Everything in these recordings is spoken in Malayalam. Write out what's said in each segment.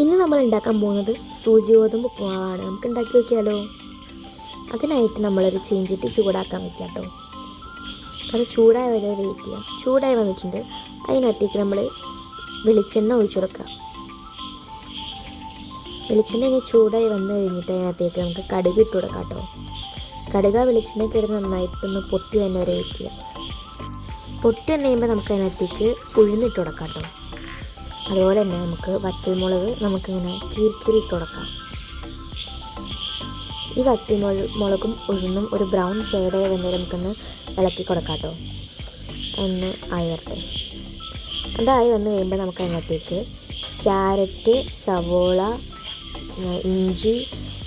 ഇന്ന് നമ്മൾ ഉണ്ടാക്കാൻ പോകുന്നത് സൂചി ഗോതമ്പ് ഉപ്പുമാവാണ് നമുക്ക് ഉണ്ടാക്കി നോക്കിയാലോ? അതിനായിട്ട് നമ്മളൊരു ചീഞ്ചട്ടി ചൂടാക്കാൻ വെക്കാം കേട്ടോ. അത് ചൂടായ വരെ വെയിറ്റ് ചെയ്യാം. ചൂടായി വന്നിട്ടുണ്ട്. അതിനകത്തേക്ക് നമ്മൾ വെളിച്ചെണ്ണ ഒഴിച്ചു കൊടുക്കാം. വെളിച്ചെണ്ണ ഇനി ചൂടായി വന്നു കഴിഞ്ഞിട്ട് അതിനകത്തേക്ക് നമുക്ക് കടുക് ഇട്ട് കൊടുക്കാം കേട്ടോ. കടുക വെളിച്ചെണ്ണ കിടന്ന് നന്നായിട്ടൊന്ന് പൊട്ടി തന്നെ വരെ വെയിറ്റ് ചെയ്യാം. പൊട്ടി വന്നു കഴിയുമ്പോൾ നമുക്ക് അതിനകത്തേക്ക് ഉഴുന്നിട്ട് കൊടുക്കാം കേട്ടോ. അതുപോലെ തന്നെ നമുക്ക് വറ്റൽമുളക് നമുക്കിങ്ങനെ ഇട്ട് കൊടുക്കാം ഈ വറ്റൽ മുളകും ഉഴുന്നും ഒരു ബ്രൗൺ ഷെയ്ഡ് വന്നേരം നമുക്കൊന്ന് ഇളക്കി കൊടുക്കാം കേട്ടോ ഒന്ന് വരട്ടെ അതായി വന്നു കഴിയുമ്പോൾ നമുക്ക് അതിനകത്തേക്ക് ക്യാരറ്റ് സവോള ഇഞ്ചി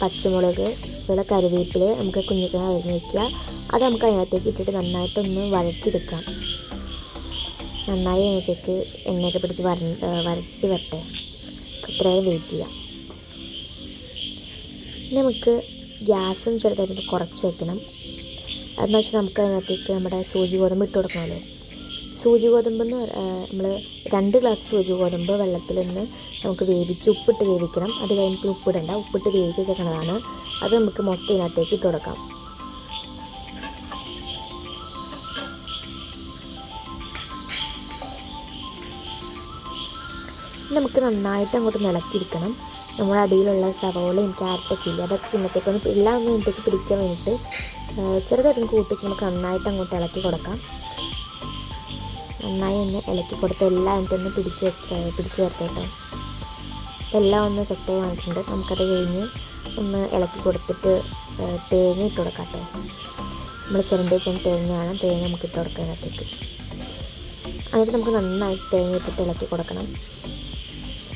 പച്ചമുളക് ഇവിടെ കറിവേപ്പില നമുക്ക് കുഞ്ഞിക്കണ അരിഞ്ഞ് വയ്ക്കുക അത് നമുക്ക് അതിനകത്തേക്ക് ഇട്ടിട്ട് നന്നായിട്ടൊന്ന് വഴറ്റിയെടുക്കാം. നന്നായി അതിനകത്തേക്ക് എണ്ണയൊക്കെ പിടിച്ച് വര വരട്ടി വരട്ടെ. അത്രയും വെയിറ്റ് ചെയ്യാം. നമുക്ക് ഗ്യാസും ചെറുതായിട്ട് കുറച്ച് വെക്കണം. അതെന്ന് വെച്ചാൽ നമുക്ക് അതിനകത്തേക്ക് നമ്മുടെ സൂചി ഗോതമ്പ് ഇട്ട് കൊടുക്കണമല്ലോ സൂചി ഗോതമ്പ് എന്ന് നമ്മൾ രണ്ട് ഗ്ലാസ് സൂചി ഗോതമ്പ് വെള്ളത്തിൽ നിന്ന് നമുക്ക് വേവിച്ച് ഉപ്പിട്ട് വേവിക്കണം. അത് കഴിഞ്ഞിട്ട് ഉപ്പിടണ്ട ഉപ്പിട്ട് വേവിച്ച് വെക്കുന്നതാണ് അത് നമുക്ക് മൊത്തം ഇതിനകത്തേക്ക് ഇട്ട് കൊടുക്കാം. നമുക്ക് നന്നായിട്ട് അങ്ങോട്ട് നിലക്കിരിക്കണം നമ്മുടെ അടിയിലുള്ള സവോളയും ക്യാരറ്റൊക്കെ ഇല്ല അതൊക്കെ ഇന്നത്തേക്കൊന്ന് എല്ലാം ഒന്ന് ഇന്നത്തേക്ക് പിടിക്കാൻ വേണ്ടിയിട്ട് ചെറുതായിട്ടൊന്ന് കൂട്ടിച്ച് നമുക്ക് നന്നായിട്ട് അങ്ങോട്ട് ഇളക്കി കൊടുക്കാം. നന്നായി ഒന്ന് ഇളക്കി കൊടുത്ത് എല്ലാം ഒന്ന് പിടിച്ച് പിടിച്ച് വരട്ടെ കേട്ടോ. എല്ലാം ഒന്ന് സെറ്റ് ആയിട്ടുണ്ട് നമുക്കത് കഴിഞ്ഞ് ഒന്ന് ഇളക്കി കൊടുത്തിട്ട് തേങ്ങ ഇട്ട് കൊടുക്കാം കേട്ടോ. നമ്മൾ ചിരണ്ടി വെച്ചാൽ തേങ്ങയാണ്. തേങ്ങ നമുക്ക് ഇട്ട് കൊടുക്കാം അതിനകത്തേക്ക്. എന്നിട്ട് നമുക്ക് നന്നായിട്ട് തേങ്ങ ഇട്ടിട്ട് ഇളക്കി കൊടുക്കണം.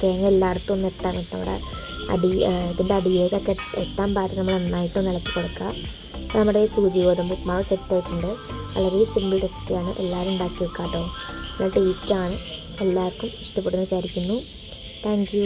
തേങ്ങ എല്ലായിടത്തും ഒന്ന് എത്താൻ പറ്റും അവിടെ അടി ഇതിന്റെ അടിയിലേക്കൊക്കെ എത്താൻ പാടില്ല നമ്മൾ നന്നായിട്ടൊന്ന് ഇളക്കി കൊടുക്കുക. നമ്മുടെ സൂചി ഗോതമ്പ് ഉപ്മാവ് സെറ്റ് ആയിട്ടുണ്ട്. വളരെ സിമ്പിൾ റെസിപ്പിയാണ് എല്ലാവരും ഉണ്ടാക്കി വെക്കാം കേട്ടോ നല്ല ടേസ്റ്റാണ് എല്ലാവർക്കും ഇഷ്ടപ്പെടുന്നു വിചാരിക്കുന്നു. Thank you